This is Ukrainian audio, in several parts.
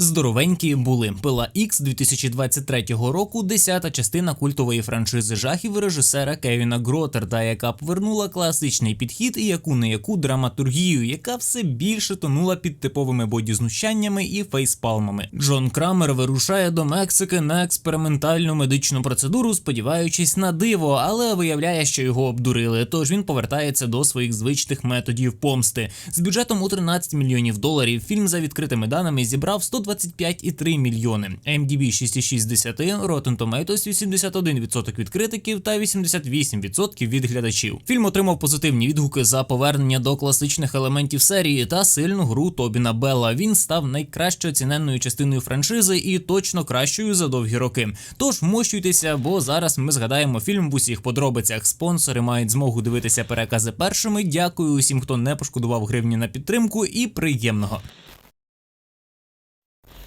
Здоровенькі були Пила Ікс 2023 року, десята частина культової франшизи жахів режисера Кевіна Гротерда, яка повернула класичний підхід і яку не яку драматургію, яка все більше тонула під типовими боді-знущаннями і фейспалмами. Джон Крамер вирушає до Мексики на експериментальну медичну процедуру, сподіваючись на диво, але виявляє, що його обдурили. Тож він повертається до своїх звичних методів помсти. З бюджетом у 13 мільйонів доларів фільм за відкритими даними зібрав 125,3 мільйони. MDB 6,6 з 10, Rotten Tomatoes 81% від критиків та 88% від глядачів. Фільм отримав позитивні відгуки за повернення до класичних елементів серії та сильну гру Тобіна Белла. Він став найкраще оціненною частиною франшизи і точно кращою за довгі роки. Тож вмощуйтеся, бо зараз ми згадаємо фільм в усіх подробицях. Спонсори мають змогу дивитися перекази першими. Дякую усім, хто не пошкодував гривні на підтримку, і приємного.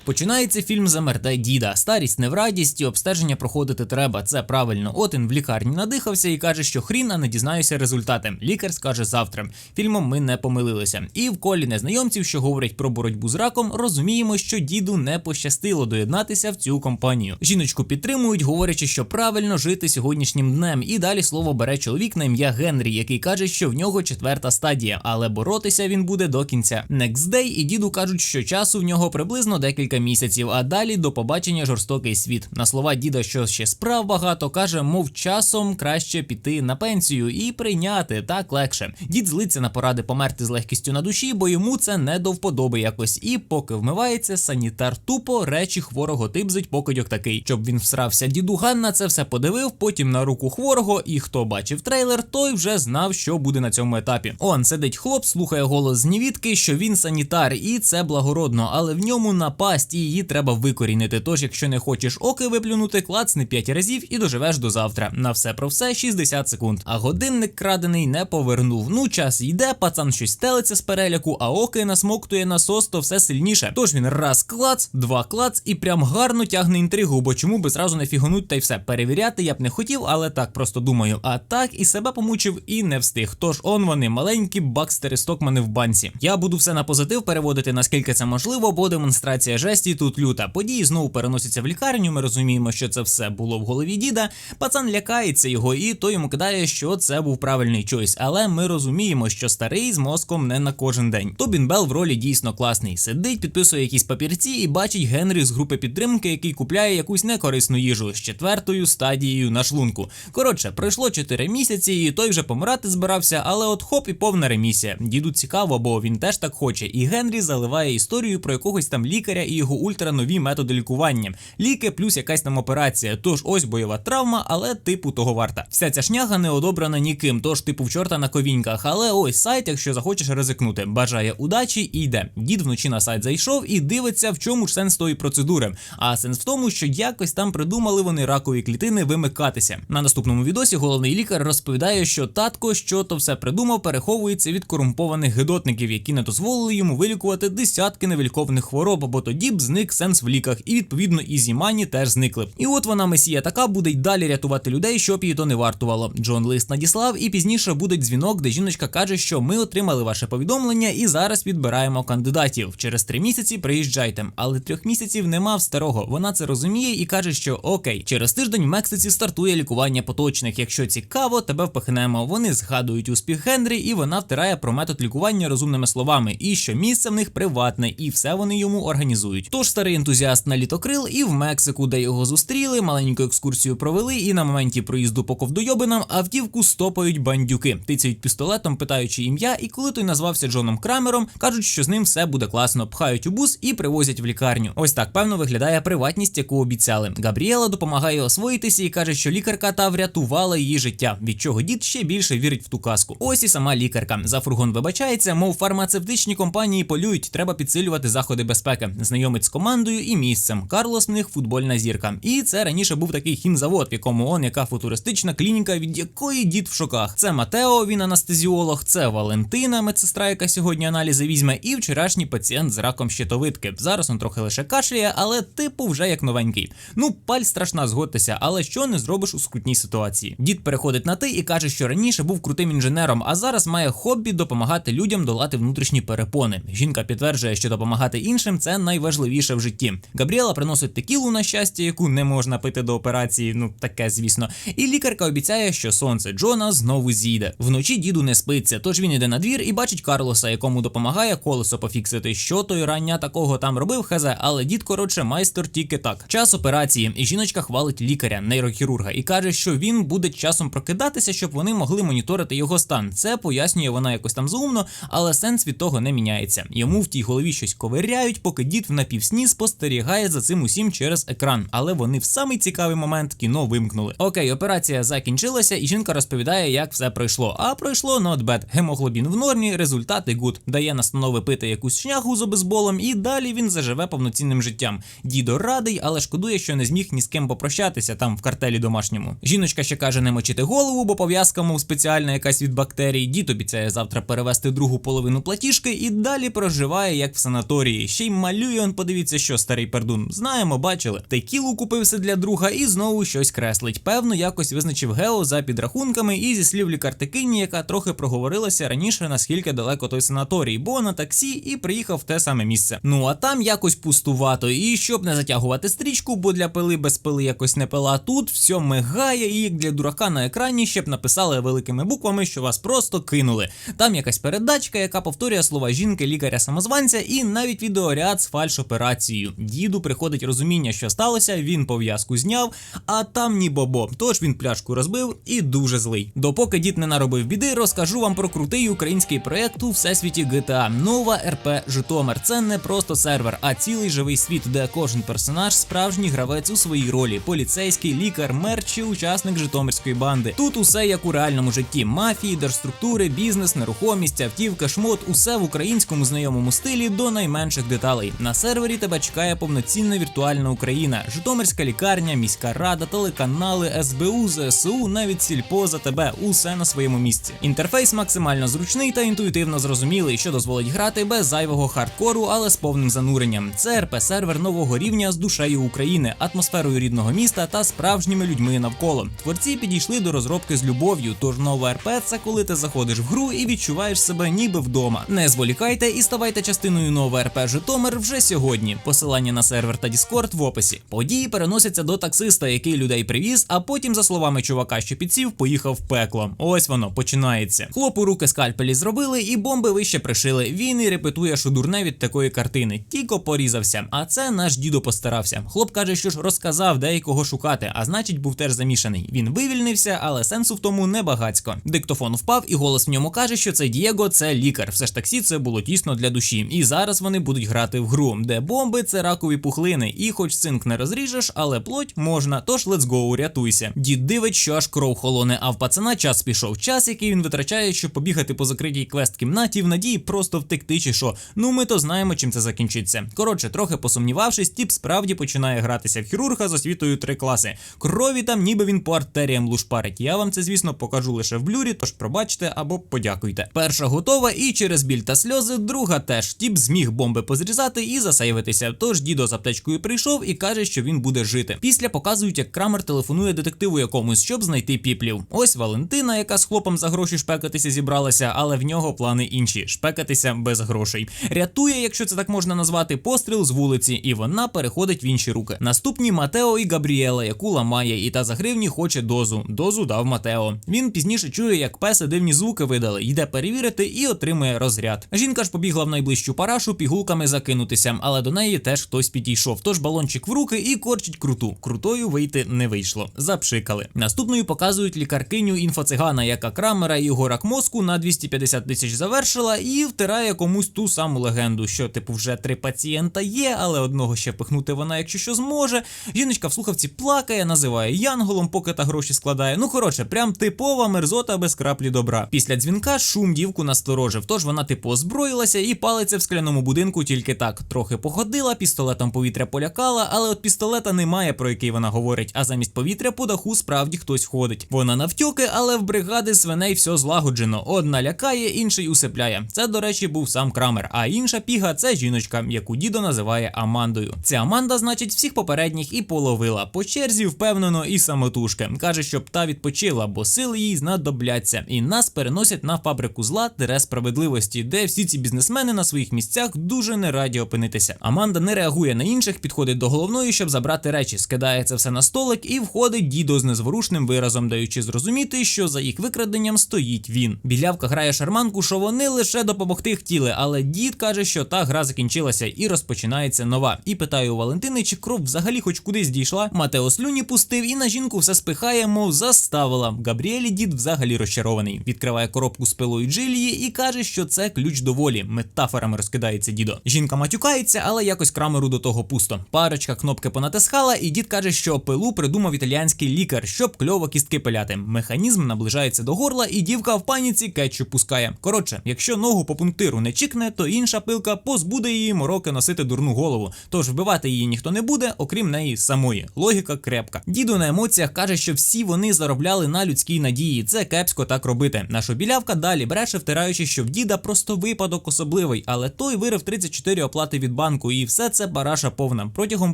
Починається фільм «Замертай діда. Старість не в радість, і обстеження проходити треба. Це правильно. От він в лікарні надихався і каже, що хрін, а не дізнаюся результати. Лікар скаже завтра. Фільмом ми не помилилися. І в колі незнайомців, що говорять про боротьбу з раком, розуміємо, що діду не пощастило доєднатися в цю компанію. Жіночку підтримують, говорячи, що правильно жити сьогоднішнім днем. І далі слово бере чоловік на ім'я Генрі, який каже, що в нього четверта стадія, але боротися він буде до кінця. Next Day і діду кажуть, що часу в нього приблизно декілька місяців, а далі до побачення жорстокий світ. На слова діда, що ще справ багато, каже, мов часом краще піти на пенсію і прийняти так легше. Дід злиться на поради померти з легкістю на душі, бо йому це не до вподоби якось. І поки вмивається, санітар тупо речі хворого типзить покидьок такий, щоб він всрався. Діду Ганна це все подивив, потім на руку хворого. І хто бачив трейлер, той вже знав, що буде на цьому етапі. Он сидить хлоп, слухає голос з нівідки, що він санітар, і це благородно, але в ньому напасть і її треба викорінити. Тож, якщо не хочеш оки виплюнути, клацни 5 разів і доживеш до завтра. На все про все 60 секунд. А годинник крадений не повернув. Ну, час йде, пацан щось стелиться з переляку, а оки насмоктує насос, то все сильніше. Тож він раз клац, два клац і прям гарно тягне інтригу, бо чому би зразу не фігануть та й все. Перевіряти я б не хотів, але так просто думаю. А так і себе помучив і не встиг. Тож он вони маленькі бакстери стокмани в банці. Я буду все на позитив переводити наскільки це можливо, бо демонстрація жесті тут люта. Події знову переносяться в лікарню. Ми розуміємо, що це все було в голові діда. Пацан лякається його, і той йому кидає, що це був правильний чойс. Але ми розуміємо, що старий з мозком не на кожен день. Тобін Бел в ролі дійсно класний. Сидить, підписує якісь папірці і бачить Генрі з групи підтримки, який купляє якусь некорисну їжу з четвертою стадією на шлунку. Коротше, пройшло 4 місяці, і той вже помирати збирався, але от хоп і повна ремісія. Діду цікаво, бо він теж так хоче. І Генрі заливає історію про якогось там лікаря і його ультранові методи лікування. Ліки плюс якась там операція. Тож ось бойова травма, але типу того варта. Вся ця шняга не одобрена ніким, тож типу в чорта на ковіньках. Але ось сайт, якщо захочеш ризикнути, бажає удачі і йде. Дід вночі на сайт зайшов і дивиться, в чому ж сенс тої процедури. А сенс в тому, що якось там придумали вони ракові клітини вимикатися. На наступному відосі головний лікар розповідає, що татко, що то все придумав, переховується від корумпованих гидотників, які не дозволили йому вилікувати десятки невиліковних хвороб, бо тоді б зник сенс в ліках, і відповідно і зімані теж зникли. І от вона месія така буде й далі рятувати людей, щоб її то не вартувало. Джон лист надіслав, і пізніше буде дзвінок, де жіночка каже, що ми отримали ваше повідомлення і зараз відбираємо кандидатів. Через три місяці приїжджайте. Але трьох місяців нема в старого. Вона це розуміє і каже, що окей, через тиждень в Мексиці стартує лікування поточних. Якщо цікаво, тебе впихнемо. Вони згадують успіх Генрі, і вона втирає про метод лікування розумними словами, і що місце в них приватне, і все вони йому організують. Тож старий ентузіаст на літокрил і в Мексику, де його зустріли, маленьку екскурсію провели, і на моменті проїзду по ковдойобинам автівку стопають бандюки, тицяють пістолетом, питаючи ім'я, і коли той назвався Джоном Крамером, кажуть, що з ним все буде класно. Пхають у бус і привозять в лікарню. Ось так певно виглядає приватність, яку обіцяли. Габріела допомагає освоїтися і каже, що лікарка та врятувала її життя, від чого дід ще більше вірить в ту казку. Ось і сама лікарка. За фургон вибачається, мов фармацевтичні компанії полюють, треба підсилювати заходи безпеки. Знайомить з командою і місцем. Карлос в них футбольна зірка. І це раніше був такий хімзавод, в якому он яка футуристична клініка, від якої дід в шоках. Це Матео, він анестезіолог, це Валентина, медсестра, яка сьогодні аналізи візьме, і вчорашній пацієнт з раком щитовидки. Зараз он трохи лише кашляє, але типу вже як новенький. Ну, паль страшна, згодьтеся, але що не зробиш у скрутній ситуації. Дід переходить на ти і каже, що раніше був крутим інженером, а зараз має хобі допомагати людям долати внутрішні перепони. Жінка підтверджує, що допомагати іншим це найважливіше в житті. Габріела приносить текілу на щастя, яку не можна пити до операції. Ну таке, звісно. І лікарка обіцяє, що сонце Джона знову зійде. Вночі діду не спиться, тож він іде на двір і бачить Карлоса, якому допомагає колесо пофіксити. Що той рання такого там робив, хазе, але дід, коротше, майстер тільки так. Час операції, і жіночка хвалить лікаря, нейрохірурга, і каже, що він буде часом прокидатися, щоб вони могли моніторити його стан. Це пояснює вона якось там заумно, але сенс від того не міняється. Йому в тій голові щось ковиряють, поки дід в напівсні спостерігає за цим усім через екран. Але вони в самий цікавий момент кіно вимкнули. Окей, операція закінчилася, і жінка розповідає, як все пройшло. А пройшло not bad. Гемоглобін в нормі, результати good. Дає настанови пити якусь шняху з обезболом, і далі він заживе повноцінним життям. Дідо радий, але шкодує, що не зміг ні з ким попрощатися там в картелі домашньому. Жіночка ще каже не мочити голову, бо пов'язка, мов спеціальна якась від бактерій. Дід обіцяє завтра перевести другу половину платіжки і далі проживає як в санаторії. Ще й малює он, подивіться, що старий пердун. Знаємо, бачили. Текілу купився для друга і знову щось креслить. Певно, якось визначив Гео за підрахунками і зі слів лікартикині, яка трохи проговорилася раніше, наскільки далеко той санаторій, бо на таксі і приїхав в те саме місце. Ну а там якось пустувато. І щоб не затягувати стрічку, бо для пили без пили якось не пила. Тут все мигає, і як для дурака на екрані ще б написали великими буквами, що вас просто кинули. Там якась передачка, яка повторює слова жінки, лікаря самозванця, і навіть відеоряд з фальш-операцією. Діду приходить розуміння, що сталося. Він пов'язку зняв, а там ні бобо. Тож він пляшку розбив і дуже злий. Допоки дід не наробив біди, розкажу вам про крутий український проект у всесвіті GTA. Нова РП Житомир. Це не просто сервер, а цілий живий світ, де кожен персонаж справжній гравець у своїй ролі: поліцейський, лікар, мер чи учасник Житомирської банди. Тут усе як у реальному житті: мафії, держструктури, бізнес, нерухомість, автівка, шмот, усе в українському знайомому стилі до найменших деталей. На сервері тебе чекає повноцінна віртуальна Україна, Житомирська лікарня, міська рада, телеканали, СБУ, ЗСУ, навіть сільпо за тебе. Усе на своєму місці. Інтерфейс максимально зручний та інтуїтивно зрозумілий, що дозволить грати без зайвого хардкору, але з повним зануренням. Це РП сервер нового рівня з душею України, атмосферою рідного міста та справжніми людьми навколо. Творці підійшли до розробки з любов'ю. Тож нова РП це коли ти заходиш в гру і відчуваєш себе ніби вдома. Не зволікайте і ставайте частиною нового РП Житомир вже сьогодні. Посилання на сервер та Діскорд в описі. Події переносяться до таксиста, який людей привіз, а потім, за словами чувака, що підсів, поїхав в пекло. Ось воно починається. Хлопу руки скальпелі зробили, і бомби вище пришили. Він і репетує, що дурне від такої картини. Тільки порізався. А це наш дідо постарався. Хлоп каже, що ж розказав, де й кого шукати, а значить, був теж замішаний. Він вивільнився, але сенсу в тому небагацько. Диктофон впав, і голос в ньому каже, що це Дієго, це лікар. Все ж таксі це було тісно для душі. І зараз вони будуть грати в гру, де бомби це ракові пухлини. І хоч цинк не розріжеш, але плоть можна. Тож let's go, рятуйся. Дід дивить, що аж кров холоне, а в пацана час пішов. Час, який він витрачає, щоб побігати по закритій квест кімнаті в надії просто втекти, чи що. Ну ми то знаємо, чим це закінчиться. Коротше, трохи посумнівавшись, тіп справді починає гратися в хірурга з освітою три класи. Крові там, ніби він по артеріям лушпарить. Я вам це, звісно, покажу лише в блюрі, тож пробачте або подякуйте. Перша готова, і через біль та сльози, друга теж. Тіп зміг бомби позрізати і засейвитися. Тож дідо з аптечкою прийшов і каже, що він буде жити. Після показують, як Крамер телефонує детективу якомусь, щоб знайти піплів. Ось Валентина, яка з хлопом за гроші шпекатися зібралася, але в нього плани інші шпекатися без грошей. Рятує, якщо це так можна назвати, постріл з вулиці, і вона переходить в інші руки. Наступні Матео і Габріела, яку ламає, і та за гривні хоче дозу. Дозу дав Матео. Він пізніше чує, як песи дивні звуки видали, йде перевірити і отримує розряд. Жінка ж побігла в найближчу парашу пігулками закинутися, але до неї теж хтось підійшов. Тож балончик в руки і корчить круту. Крутою вийти не вийшло. Запшикали. Наступною показують лікаркиню інфоцигана, яка крамера і його рак мозку на 250 тисяч завершила, і втирає комусь ту саму легенду, що типу вже три пацієнта є, але одного ще пихнути вона, якщо що зможе. Жіночка в слухавці плакає, називає янголом, поки та гроші складає. Ну коротше, прям типова мерзота без краплі добра. Після дзвінка шум дівку насторожив, тож вона типу озброїлася і палиться в скляному будинку тільки так. Трохи походила, пістолетом повітря полякала, але от пістолета немає, про який вона говорить. А замість повітря по даху справді хтось ходить. Вона навтьоки, але в бригади свиней все злагоджено. Одна лякає, інший усипляє. Це, до речі, був сам Крамер. А інша піга це жіночка, яку дідо називає Амандою. Ця Аманда, значить, всіх попередніх і половила. По черзі впевнено і самотужки. Каже, щоб та відпочила, бо сили їй знадобляться. І нас переносять на фабрику зла тире справедливості, де всі ці бізнесмени на своїх місцях дуже не раді опинитися. Розібратися. Аманда не реагує на інших, підходить до головної, щоб забрати речі, скидає це все на столик і входить дідо з незворушним виразом, даючи зрозуміти, що за їх викраденням стоїть він. Білявка грає шарманку, що вони лише допомогти хотіли, але дід каже, що та гра закінчилася і розпочинається нова. І питає у Валентини, чи кров взагалі хоч кудись дійшла. Матео слюні пустив і на жінку все спихає, мов заставила. Габріелі дід взагалі розчарований. Відкриває коробку з пилою Джилії і каже, що це ключ до волі. Метафорами розкидається дідо. Жінка матюкається, але якось крамеру до того пусто. Парочка кнопки понатискала, і дід каже, що пилу придумав італіянський лікар, щоб кльово кістки пиляти. Механізм наближається до горла, і дівка в паніці кетчуп пускає. Коротше, якщо ногу по пунктиру не чікне, то інша пилка позбуде її мороки носити дурну голову. Тож вбивати її ніхто не буде, окрім неї самої. Логіка крепка. Діду на емоціях каже, що всі вони заробляли на людській надії. Це кепсько так робити. Наша білявка далі бреше, втираючи, що в діда просто випадок особливий, але той вирив 34 оплати від банку, і все це бараша повна. Протягом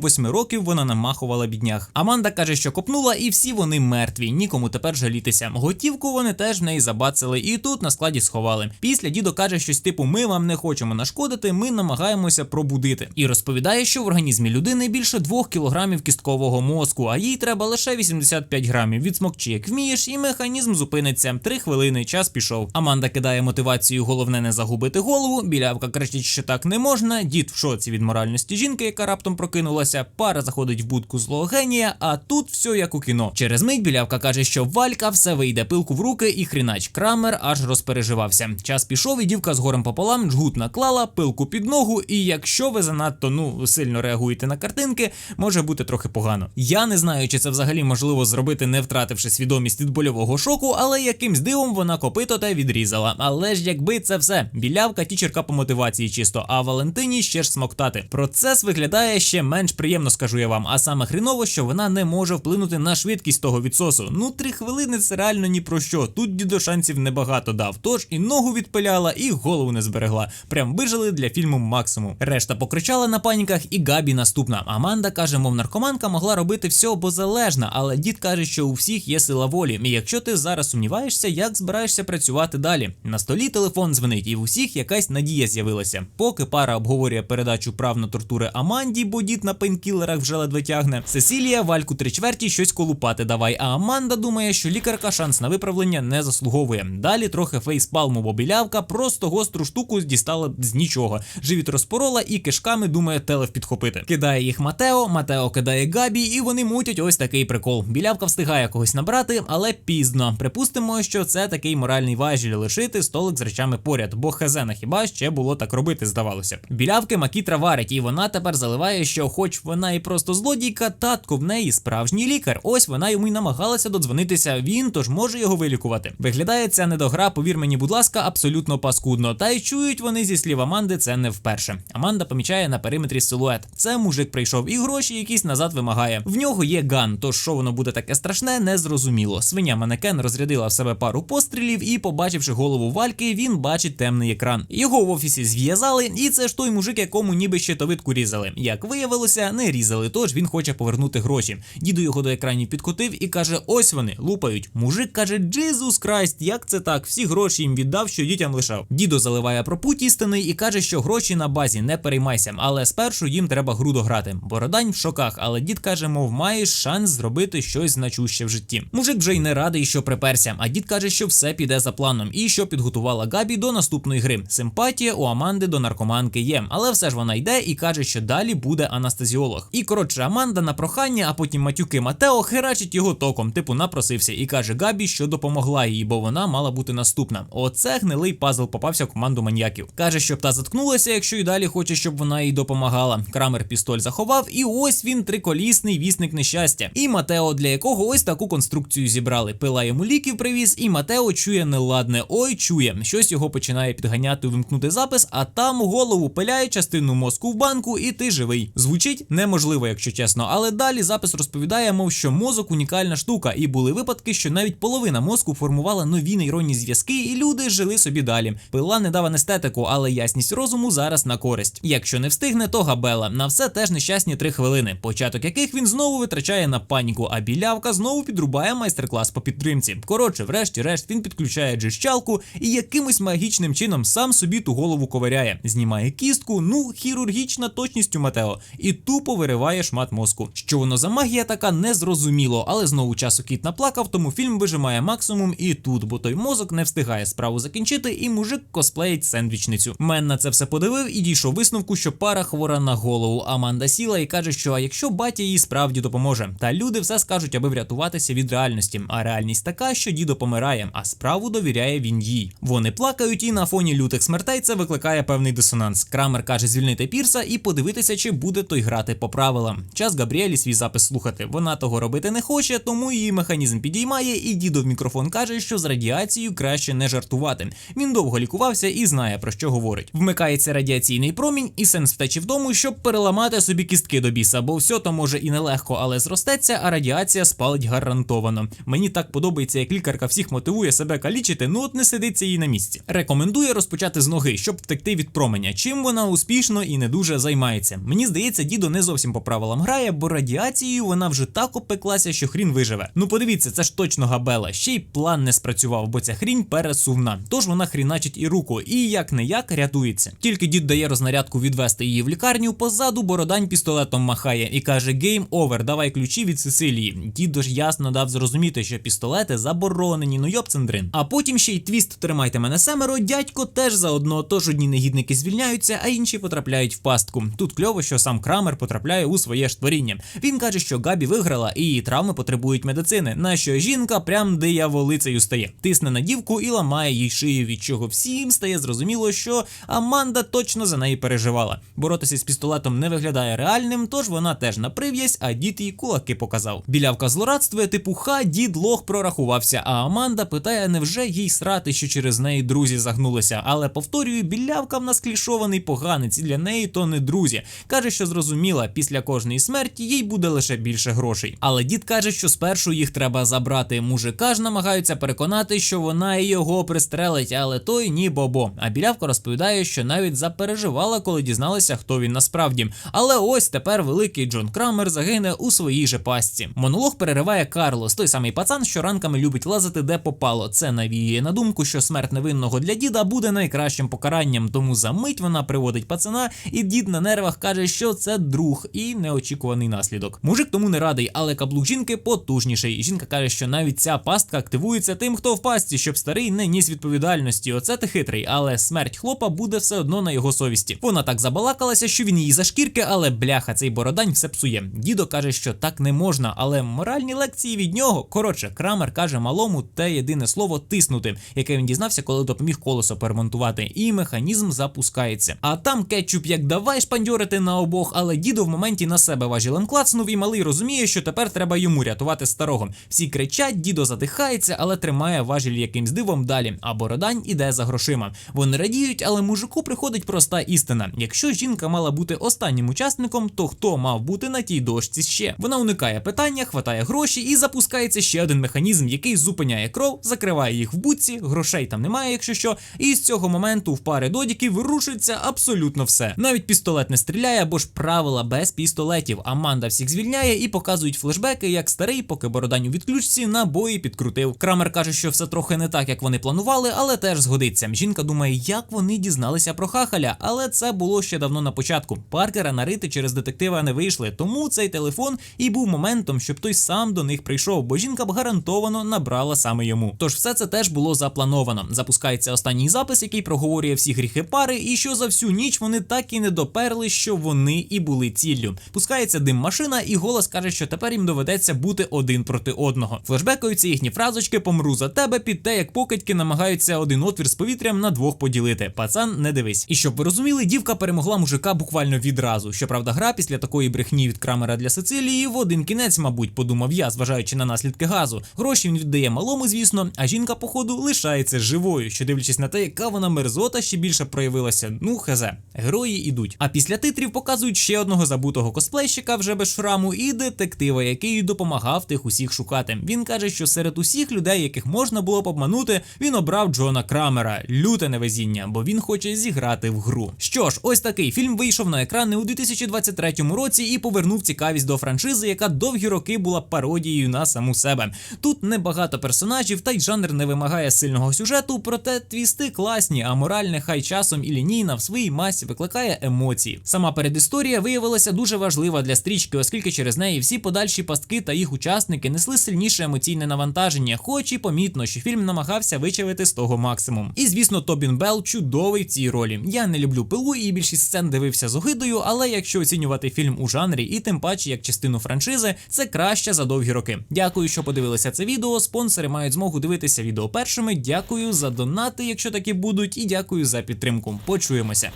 восьми років вона намахувала біднях. Аманда каже, що копнула, і всі вони мертві. Нікому тепер жалітися. Готівку вони теж в неї забацали, і тут на складі сховали. Після дідо каже щось типу: ми вам не хочемо нашкодити, ми намагаємося пробудити. І розповідає, що в організмі людини більше 2 кілограмів кісткового мозку, а їй треба лише 85 грамів. Відсмокчи, як вмієш, і механізм зупиниться. Три хвилини, час пішов. Аманда кидає мотивацію, головне не загубити голову. Білявка кричить, що так не можна. Дід в шоці від моральності жінки, яка раптом прокинулася. Пара заходить в будку злого генія, а тут все як у кіно. Через мить білявка каже, що Валька все вийде пилку в руки, і хрінач Крамер аж розпереживався. Час пішов, і дівка з горем пополам джгут наклала пилку під ногу. І якщо ви занадто ну сильно реагуєте на картинки, може бути трохи погано. Я не знаю, чи це взагалі можливо зробити, не втративши свідомість від больового шоку, але якимсь дивом вона копито та відрізала. Але ж якби це все, білявка тічерка по мотивації чисто, а Валентині ще ж смоктати. Процес виглядає ще менш приємно, скажу я вам. А саме хріново, що вона не може вплинути на швидкість того відсосу. Ну, три хвилини це реально ні про що. Тут дідо шансів небагато дав. Тож і ногу відпиляла, і голову не зберегла. Прям вижили для фільму максимум. Решта покричала на паніках, і Габі наступна. Аманда каже, мов наркоманка могла робити все, бо залежна, але дід каже, що у всіх є сила волі. І якщо ти зараз сумніваєшся, як збираєшся працювати далі. На столі телефон дзвонить, і в усіх якась надія з'явилася. Поки пара обговорює передачу прав на тортури Аманді, бо дід на пейнкілерах вже ледве тягне. Сесілія вальку три чверті щось колупати давай. А Аманда думає, що лікарка шанс на виправлення не заслуговує. Далі трохи фейспалму, бо білявка просто гостру штуку дістала з нічого. Живіт розпорола і кишками думає телеф підхопити. Кидає їх Матео, Матео кидає Габі, і вони мутять ось такий прикол. Білявка встигає когось набрати, але пізно. Припустимо, що це такий моральний важіль лишити столик з речами поряд, бо хазена хіба ще було так робити, здавалося б. Білявки макітра варить, і вона тепер заливає, що, хоч вона і просто злодійка, татко в неї справжній лікар. Ось вона йому й намагалася додзвонитися. Він тож може його вилікувати. Виглядає ця недогра, повір мені, будь ласка, абсолютно паскудно. Та й чують вони зі слів Аманди це не вперше. Аманда помічає на периметрі силует. Це мужик прийшов і гроші якісь назад вимагає. В нього є ган, тож що воно буде таке страшне, не зрозуміло. Свиня манекен розрядила в себе пару пострілів, і, побачивши голову вальки, він бачить темний екран. Його в офісі зв'язали, і це ж той мужик, якому ніби щитовидку різали. Як виявилося, не різали, тож він хоче повернути гроші. Діду його до екранів підкотив і каже: ось вони лупають. Мужик каже: Джизус Крайст, як це так? Всі гроші їм віддав, що дітям лишав. Дідо заливає про путь істини і каже, що гроші на базі не переймайся, але спершу їм треба гру дограти. Бородань в шоках, але дід каже, мов маєш шанс зробити щось значуще в житті. Мужик вже й не радий, що приперся. А дід каже, що все піде за планом, і що підготувала Габі до наступної гри. Симпатія у Аманди до наркоманки є, але все ж вона йде і каже, що далі буде анестезіолог. І коротше, Аманда на прохання, а потім матюки Матео херачить його током, типу напросився, і каже Габі, що допомогла їй, бо вона мала бути наступна. Оце гнилий пазл попався в команду маньяків. Каже, щоб та заткнулася, якщо й далі хоче, щоб вона їй допомагала. Крамер пістоль заховав, і ось він триколісний вісник нещастя. І Матео, для якого ось таку конструкцію зібрали. Пила йому ліків привіз, і Матео чує неладне. Ой, чує. Щось його починає підганяти, вимкнути запис, а там голову пиляє частину мозку в банку, і ти живий. Звучить неможливо, якщо чесно. Але далі запис розповідає, мов що мозок унікальна штука, і були випадки, що навіть половина мозку формувала нові нейронні зв'язки, і люди жили собі далі. Пила не дав анестетику, але ясність розуму зараз на користь. Якщо не встигне, то габела. На все теж нещасні три хвилини, початок яких він знову витрачає на паніку, а білявка знову підрубає майстер-клас по підтримці. Коротше, врешті-решт він підключає джищалку і якимось магічним чином сам собі ту голову ковиряє, знімає кістку. Ну хірургічна точність у Матео і тупо вириває шмат мозку. Що воно за магія така незрозуміло, але знову часу кіт наплакав, тому фільм вижимає максимум і тут, бо той мозок не встигає справу закінчити, і мужик косплеїть сендвічницю. Мен на це все подивив і дійшов висновку, що пара хвора на голову. Аманда сіла і каже, що а якщо батя їй справді допоможе, та люди все скажуть, аби врятуватися від реальності. А реальність така, що дідо помирає, а справу довіряє він їй. Вони плакають, і на фоні лютих смертей це викликає певний дисонанс. Крамер каже звільнити Пірса і подивитися, чи буде той грати по правилам. Час Габріелі свій запис слухати. Вона того робити не хоче, тому її механізм підіймає, і дідо в мікрофон каже, що з радіацією краще не жартувати. Він довго лікувався і знає про що говорить. Вмикається радіаційний промінь, і сенс втечі в дому, щоб переламати собі кістки до біса, бо все то може і нелегко, але зростеться, а радіація спалить гарантовано. Мені так подобається, як лікарка всіх мотивує себе калічити, ну от не сидиться їй на місці. Рекомендує розпочати з ноги, щоб втекти від променя. Чим вона успішно і не дуже займається. Мені здається, дідо не зовсім по правилам грає, бо радіацією вона вже так опеклася, що хрін виживе. Ну подивіться, це ж точно габела. Ще й план не спрацював, бо ця хрінь пересувна. Тож вона хріначить і руку, і як не як рятується. Тільки дід дає рознарядку відвести її в лікарню, позаду бородань пістолетом махає і каже: Гейм овер, давай ключі від Сицилії. Дідо ж ясно дав зрозуміти, що пістолети заборонені, ну йопцендрин. А потім ще й твіст тримайте мене семеро. Дядько теж заодно. Тож одні негідники звільняються, а інші потрапляють в пастку. Тут кльово, що сам Крамер потрапляє у своє ж творіння. Він каже, що Габі виграла і її травми потребують медицини. На що жінка прям дияволицею стає, тисне на дівку і ламає їй шию, від чого всім стає зрозуміло, що Аманда точно за неї переживала. Боротися з пістолетом не виглядає реальним, тож вона теж на прив'язь, а дід їй кулаки показав. Білявка злорадствує, типу ха, дід лох прорахувався. А Аманда питає, невже їй срати, що через неї друзі загнулися. Але повторюю, білявка в нас клішований поганець, і неї то не друзі. Каже, що зрозуміла, після кожної смерті їй буде лише більше грошей. Але дід каже, що спершу їх треба забрати. Мужика ж намагаються переконати, що вона і його пристрелить, але той ні бобо. А білявка розповідає, що навіть запереживала, коли дізналася, хто він насправді. Але ось тепер великий Джон Крамер загине у своїй же пастці. Монолог перериває Карлос, той самий пацан, що ранками любить лазити де попало. Це навіює на думку, що смерть невинного для діда буде найкращим покаранням. Тому за мить вона приводить пацана, і дід на нервах каже, що це друг і неочікуваний наслідок. Мужик тому не радий, але каблук жінки потужніший. Жінка каже, що навіть ця пастка активується тим, хто в пастці, щоб старий не ніс відповідальності. Оце ти хитрий, але смерть хлопа буде все одно на його совісті. Вона так забалакалася, що він її за шкірки, але бляха, цей бородань все псує. Дідо каже, що так не можна, але моральні лекції від нього. Коротше, Крамер каже малому те єдине слово тиснути, яке він дізнався, коли допоміг колесо перемонтувати, і механізм запускається. А там кетчуп як давай шпандьорити на обох, але дідо в моменті на себе важілем клацнув, і малий розуміє, що тепер треба йому рятувати старого. Всі кричать, дідо задихається, але тримає важіль якимсь дивом далі. А бородань іде за грошима. Вони радіють, але мужику приходить проста істина: якщо жінка мала бути останнім учасником, то хто мав бути на тій дошці ще? Вона уникає питання, хватає гроші і запускається ще один механізм, який зупиняє кров, закриває їх в буці, грошей там немає, якщо що. І з цього моменту в пари додіків рушиться абсолютно все. Навіть пістолет не стріляє, бо ж правила без пістолетів. Аманда всіх звільняє і показують флешбеки, як старий, поки бородань у відключці набої підкрутив. Крамер каже, що все трохи не так, як вони планували, але теж згодиться. Жінка думає, як вони дізналися про хахаля, але це було ще давно на початку. Паркера нарити через детектива не вийшли, тому цей телефон і був моментом, щоб той сам до них прийшов, бо жінка б гарантовано набрала саме йому. Тож все це теж було заплановано. Запускається останній запис, який проговорює всі гріхи пари, і що за всю ніч вони так і не доперли, що вони і були ціллю. Пускається дим машина, і голос каже, що тепер їм доведеться бути один проти одного. Флешбекаються їхні фразочки помру за тебе під те, як покидьки намагаються один отвір з повітрям на двох поділити. Пацан, не дивись. І щоб ви розуміли, дівка перемогла мужика буквально відразу. Щоправда, гра після такої брехні від крамера для Сицилії в один кінець, мабуть, подумав я, зважаючи на наслідки газу. Гроші він віддає малому, звісно, а жінка, походу, лишається живою, що дивлячись на те, яка вона мерзота ще більше проявилася. Ну, хезе, герої ідуть. А після титрів показують ще одного забутого косплейщика вже без шраму, і детектива, який допомагав тих усіх шукати. Він каже, що серед усіх людей, яких можна було б обманути, він обрав Джона Крамера. Люте невезіння, бо він хоче зіграти в гру. Що ж, ось такий фільм вийшов на екрани у 2023 році і повернув цікавість до франшизи, яка довгі роки була пародією на саму себе. Тут небагато персонажів, та й жанр не вимагає сильного сюжету, проте твісти класні, а мораль нехай часом і лінійна в своїй масі викликає викликає емоції. Сама передісторія виявилася дуже важлива для стрічки, оскільки через неї всі подальші пастки та їх учасники несли сильніше емоційне навантаження, хоч і помітно, що фільм намагався вичавити з того максимум. І звісно, Тобін Белл чудовий в цій ролі. Я не люблю пилу і більшість сцен дивився з огидою, але якщо оцінювати фільм у жанрі і тим паче як частину франшизи, це краще за довгі роки. Дякую, що подивилися це відео. Спонсори мають змогу дивитися відео першими. Дякую за донати, якщо такі будуть, і дякую за підтримку. Почуємося.